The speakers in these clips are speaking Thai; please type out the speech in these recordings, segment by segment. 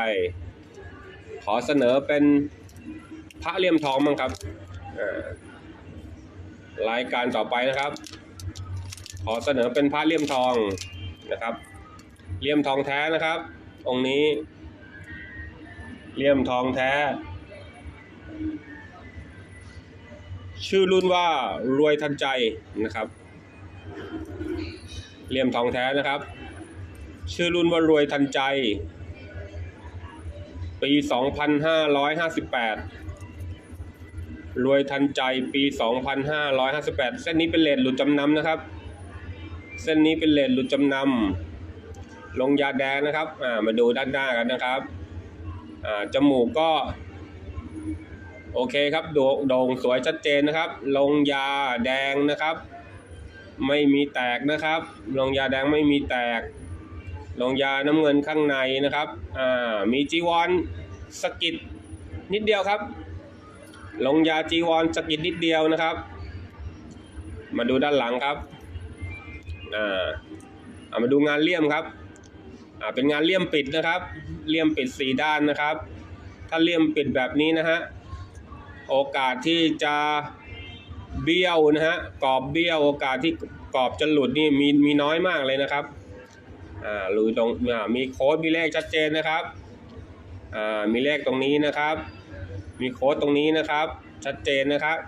ไปขอเสนอเป็นพระเลี่ยมทองมั้งครับรายการต่อไปนะครับ ขอเสนอเป็นพระเลี่ยมทองนะครับ เลี่ยมทองแท้นะครับ องค์นี้ เลี่ยมทองแท้ ชื่อรุ่นว่ารวยทันใจนะครับ เลี่ยมทองแท้นะครับ ชื่อรุ่นว่ารวยทันใจ ปี 2558 รวยทันใจปี 2558 เส้นนี้เป็นเลทหลุดจำนำนะครับ เส้นนี้เป็นเลทหลุดจำนำลงยาแดงนะครับมาดูด้านหน้ากันนะครับจมูกก็โอเคครับโดโด่งสวยชัดเจนนะครับ ลงยาแดงนะครับ ไม่มีแตกนะครับ ลงยาแดงไม่มีแตก ลงยาน้ำเงินข้างในนะครับอ่ามีจีวรสกิดนิดเดียวครับ ลงยาจีวรสกิดนิดเดียวนะครับ มาดูด้านหลังครับอ่าอามาดูงานเลี่ยมครับอ่าเป็นงานเลี่ยมปิดนะครับ เลี่ยมปิดสี่ด้านนะครับ ถ้าเลี่ยมปิดแบบนี้นะฮะโอกาสที่จะเบี้ยวนะฮะกรอบเบี้ยวโอกาสที่กรอบจะหลุดนี่มีมีน้อยมากเลยนะครับ อ่ารูตรงอ่ามีโค้ดมีเลขชัดเจนนะครับอ่ามีเลขตรงนี้นะครับ มีโค้ดตรงนี้นะครับ ชัดเจนนะครับ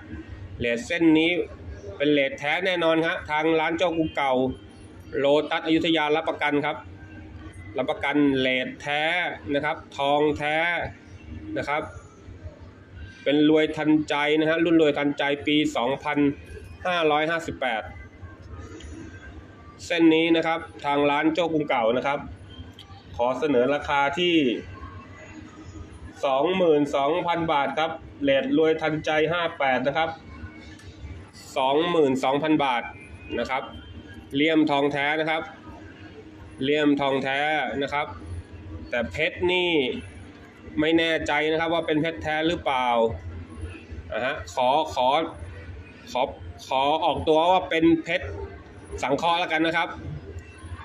เลทเส้นนี้เป็นเลทแท้แน่นอนครับทางร้านเจ้ากูเก่าโลตัสอยุธยารับประกันครับ รับประกันเลทแท้นะครับ ทองแท้นะครับ เป็นรวยทันใจนะฮะรุ่นรวยทันใจปี 2558 เส้นนี้นะครับทางร้านโจ้กรุงเก่านะครับ ขอเสนอราคาที่ 22,000 บาทครับเลทรวยทันใจ 58 นะครับ 22,000 บาทนะครับเลี่ยมทองแท้นะครับ เลี่ยมทองแท้นะครับ แต่เพชรนี่ไม่แน่ใจนะครับว่าเป็นเพชรแท้หรือเปล่าอะฮะขอขอขอขอออกตัวว่าเป็นเพชร สังเคราะห์แล้วกันนะครับ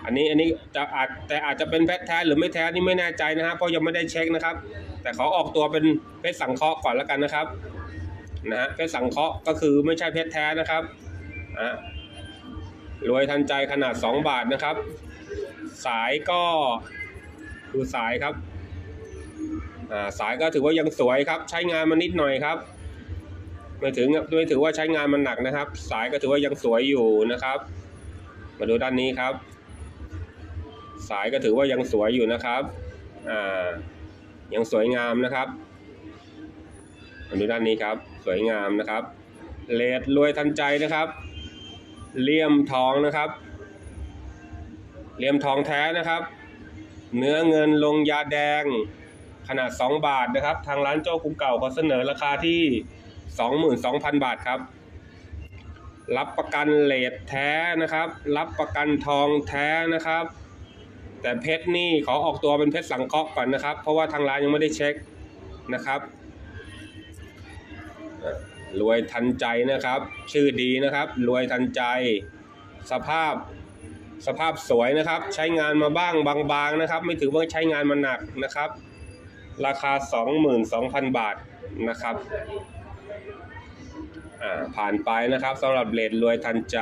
อันนี้อันนี้จะอาจแต่อาจจะเป็นเพชรแท้หรือไม่แท้นี่ไม่แน่ใจนะครับเพราะยังไม่ได้เช็คนะครับ แต่ขอออกตัวเป็นเพชรสังเคราะห์ก่อนแล้วกันนะครับนะฮะเพชรสังเคราะห์ก็คือไม่ใช่เพชรแท้นะครับอะรวยทันใจขนาด 2 บาทนะครับ สายก็ดูสายครับอ่าสายก็ถือว่ายังสวยครับ ใช้งานมานิดหน่อยครับไม่ถึงไม่ถือว่าใช้งานมันหนักนะครับ สายก็ถือว่ายังสวยอยู่นะครับ มาดูด้านนี้ครับ สายก็ถือว่ายังสวยอยู่นะครับอ่ายังสวยงามนะครับมาดูด้านนี้ครับ สวยงามนะครับเลดรวยทันใจนะครับ เลี่ยมทองนะครับ เลี่ยมทองแท้นะครับ เนื้อเงินลงยาแดงขนาด 2 บาทนะครับ ทางร้านโจ้คุ้มเก่าเขาเสนอราคาที่ 22,000 บาทครับ รับประกันเลทแท้นะครับ รับประกันทองแท้นะครับ แต่เพชรนี่ขอออกตัวเป็นเพชรสังเคราะห์ก่อนนะครับ เพราะว่าทางร้านยังไม่ได้เช็คนะครับรวยทันใจนะครับ ชื่อดีนะครับ รวยทันใจ สภาพสภาพสวยนะครับ ใช้งานมาบ้างบางๆนะครับ ไม่ถือว่าใช้งานมาหนักนะครับ ราคา 22,000 บาทนะครับ ผ่านไปนะครับสำหรับเลดรวยทันใจ